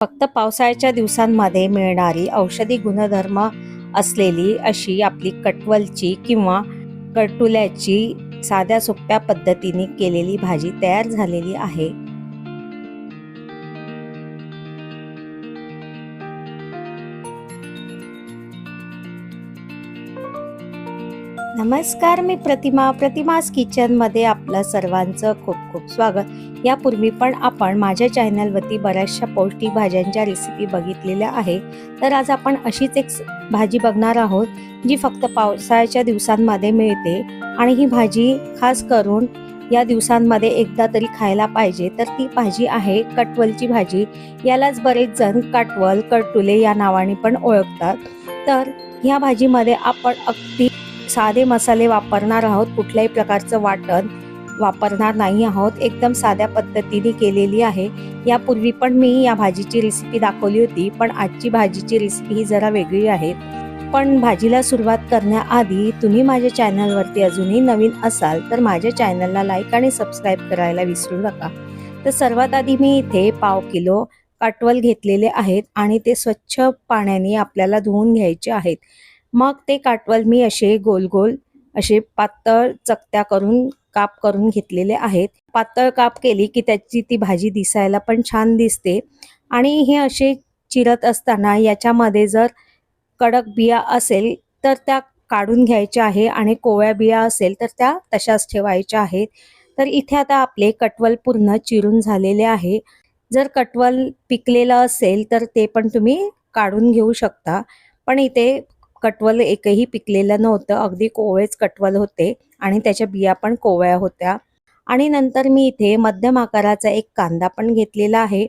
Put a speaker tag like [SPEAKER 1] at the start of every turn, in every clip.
[SPEAKER 1] फक्त पावसाळ्याच्या दिवसांमध्ये मिळणारी औषधी गुणधर्म असलेली अशी आपली कटवलची किंवा कटुल्याची साध्या सोप्या पद्धतीने केलेली भाजी तयार झालेली आहे. नमस्कार मी प्रतिमा प्रतिमास किचनमध्ये आपलं सर्वांचं खूप खूप स्वागत. यापूर्वी पण आपण माझ्या चॅनलवरती बऱ्याचशा पौष्टिक भाज्यांच्या रेसिपी बघितलेल्या आहे. तर आज आपण अशीच एक भाजी बघणार आहोत जी फक्त पावसाळ्याच्या दिवसांमध्ये मिळते आणि ही भाजी खास करून या दिवसांमध्ये एकदा तरी खायला पाहिजे. तर ती भाजी आहे कटवलची भाजी. यालाच बरेच जण कटवल कटुले या नावाने पण ओळखतात. तर ह्या भाजीमध्ये आपण अगदी साधे मसाले वापरणार आहोत कुठल्याही प्रकारचं वाटण वापरणार नाही आहोत. एकदम साध्या पद्धतीने केलेली आहे. यापूर्वी पण मी या भाजीची रेसिपी दाखवली होती पण आजची भाजीची रेसिपी ही जरा वेगळी आहे. पण भाजीला सुरुवात करण्याआधी तुम्ही माझ्या चॅनलवरती अजूनही नवीन असाल तर माझ्या चॅनलला लाईक आणि सबस्क्राईब करायला विसरू नका. तर सर्वात आधी मी इथे पाव किलो काटवल घेतलेले आहेत आणि ते स्वच्छ पाण्याने आपल्याला धुवून घ्यायचे आहेत. मग ते काटवल मी असे गोल गोल असे पातळ चकत्या करून काप करून घेतलेले आहेत. पातळ काप केली की त्याची ती भाजी दिसायला पण छान दिसते. आणि हे असे चिरत असताना याच्यामध्ये जर कडक बिया असेल तर त्या काढून घ्यायच्या आहे आणि कोवळ्या बिया असेल तर त्या तशाच ठेवायच्या आहेत. तर इथे आता आपले कटवल पूर्ण चिरून झालेले आहे. जर कटवल पिकलेलं असेल तर ते पण तुम्ही काढून घेऊ शकता. पण इथे कटवल एकही पिकलेलं नव्हतं. अगदी कोवळेच कटवल होते आणि त्याच्या बिया पण कोवळ्या होत्या. आणि नंतर मी इथे मध्यम आकाराचा एक कांदा पण घेतलेला आहे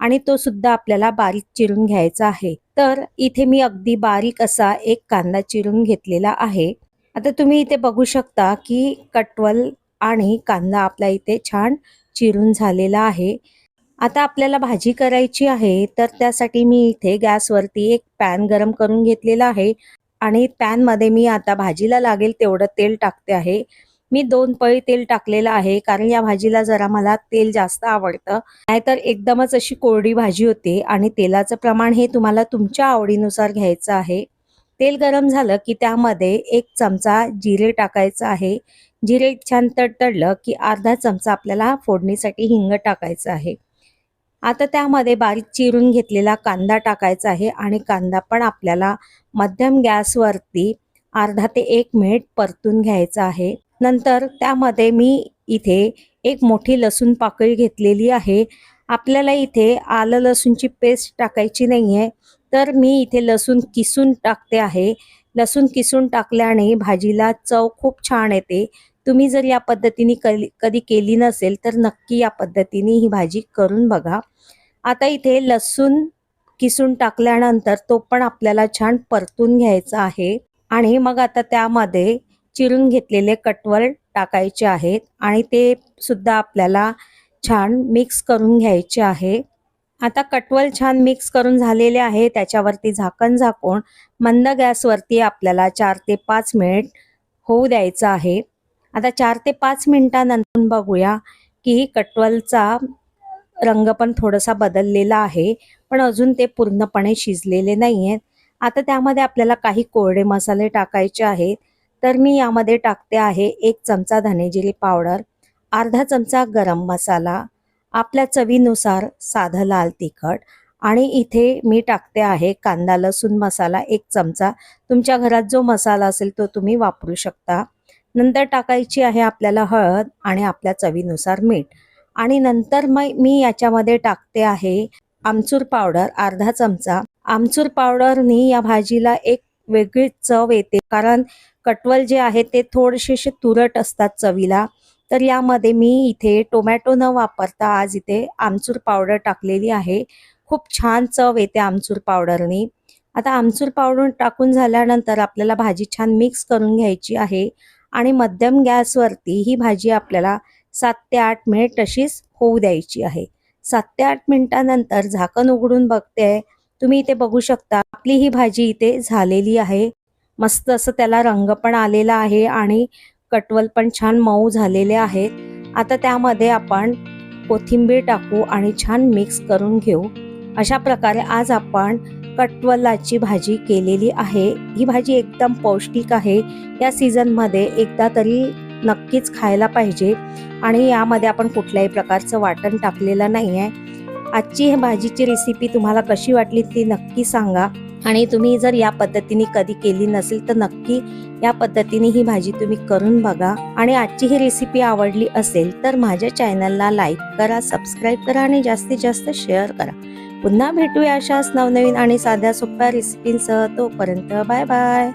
[SPEAKER 1] आणि तो सुद्धा आपल्याला बारीक चिरून घ्यायचा आहे. तर इथे मी अगदी बारीक असा एक कांदा चिरून घेतलेला आहे. आता तुम्ही इथे बघू शकता की कटवल आणि कांदा आपला इथे छान चिरून झालेला आहे. आता आपल्याला भाजी करायची आहे तर त्यासाठी मी इथे गॅसवरती एक पॅन गरम करून घेतलेला आहे. आणि पॅनमध्ये मी आता भाजीला लागेल तेवढं तेल टाकते आहे. मी दोन पळी तेल टाकलेलं आहे कारण या भाजीला जरा मला तेल जास्त आवडतं. नाहीतर एकदमच अशी कोरडी भाजी होते आणि तेलाचं प्रमाण हे तुम्हाला तुमच्या आवडीनुसार घ्यायचं आहे. तेल गरम झालं की त्यामध्ये एक चमचा जिरे टाकायचं आहे. जिरे छान तडतडलं की अर्धा चमचा आपल्याला फोडणीसाठी हिंग टाकायचं आहे. आता त्यामध्ये बारीक चिरून घेतलेला कांदा टाकायचा आहे आणि कांदा पण आपल्याला मध्यम गॅसवरती अर्धा ते एक मिनिट परतून घ्यायचा आहे. नंतर त्यामध्ये मी इथे एक मोठी लसूण पाकळी घेतलेली आहे. आपल्याला इथे आलं लसूणची पेस्ट टाकायची नाही आहे तर मी इथे लसूण किसून टाकते आहे. लसूण किसून टाकल्याने भाजीला चव खूप छान येते. तुम्ही जर या पद्धतीने कधी केली नसेल तर नक्की या पद्धतीने ही भाजी करून बघा. आता इथे लसूण किसून टाकल्यानंतर तो पण आपल्याला छान परतून घ्यायचा आहे. आणि मग आता त्यामध्ये चिरून घेतलेले कटवल टाकायचे आहेत. आणि ते सुद्धा आपल्याला छान मिक्स करून घ्यायचे आहे. आता कटवल छान मिक्स करून झालेले आहे. त्याच्यावरती झाकण झाकून मंद गॅसवरती आपल्याला चार ते पाच मिनिट होऊ द्यायचं आहे. आता चार ते पाच मिनिटानंतर बघूया की कटवलचा रंग पण थोडासा बदललेला आहे पण अजून ते पूर्णपणे शिजलेले नाही आहेत आता त्यामध्ये आपल्याला काही कोरडे मसाले टाकायचे आहेत. तर मी यामध्ये टाकते आहे एक चमचा धनेजिरी पावडर अर्धा चमचा गरम मसाला आपल्या चवीनुसार साधं लाल तिखट आणि इथे मी टाकते आहे कांदा लसूण मसाला एक चमचा. तुमच्या घरात जो मसाला असेल तो तुम्ही वापरू शकता. नंतर टाकायची आहे आपल्याला हळद आणि आपल्या चवीनुसार मीठ. आणि नंतर मग मी याच्यामध्ये टाकते आहे आमचूर पावडर अर्धा चमचा. आमचूर पावडरनी या भाजीला एक वेगळी चव येते. कारण कटवल जे आहे ते थोडेसे तुरट असतात चवीला. तर यामध्ये मी इथे टोमॅटो न वापरता आज इथे आमचूर पावडर टाकलेली आहे. खूप छान चव येते आमचूर पावडरनी. आता आमचूर पावडर टाकून झाल्यानंतर आपल्याला भाजी छान मिक्स करून घ्यायची आहे. आणि मध्यम गॅसवरती ही भाजी आपल्याला सात ते आठ मिनिट तशीच होऊ द्यायची आहे. सात ते आठ मिनिटानंतर झाकण उघडून बघते. तुम्ही इथे बघू शकता आपली ही भाजी इथे झालेली आहे. मस्त असं त्याला रंग पण आलेला आहे आणि कटवल पण छान मऊ झालेले आहेत. आता त्यामध्ये आपण कोथिंबीर टाकू आणि छान मिक्स करून घेऊ. अशा प्रकारे आज आपण कटवलाची भाजी केलेली आहे. ही भाजी एकदम पौष्टिक आहे. या सीझनमध्ये एकदा तरी नक्कीच खायला पाहिजे आणि यामध्ये आपण कुठल्याही प्रकारचं वाटण टाकलेलं नाही आहे आजची हे भाजीची रेसिपी तुम्हाला कशी वाटली ती नक्की सांगा. आणि तुम्ही जर या पद्धतीने कधी केली नसेल तर नक्की या पद्धतीने ही भाजी तुम्ही करून बघा. आणि आजची ही रेसिपी आवडली असेल तर माझ्या चॅनलला लाईक करा सबस्क्राईब करा आणि जास्तीत जास्त शेअर करा. पुन्हा भेटूया अशाच नवनवीन आणि साध्या सोप्या रेसिपींसह तोपर्यंत बाय बाय.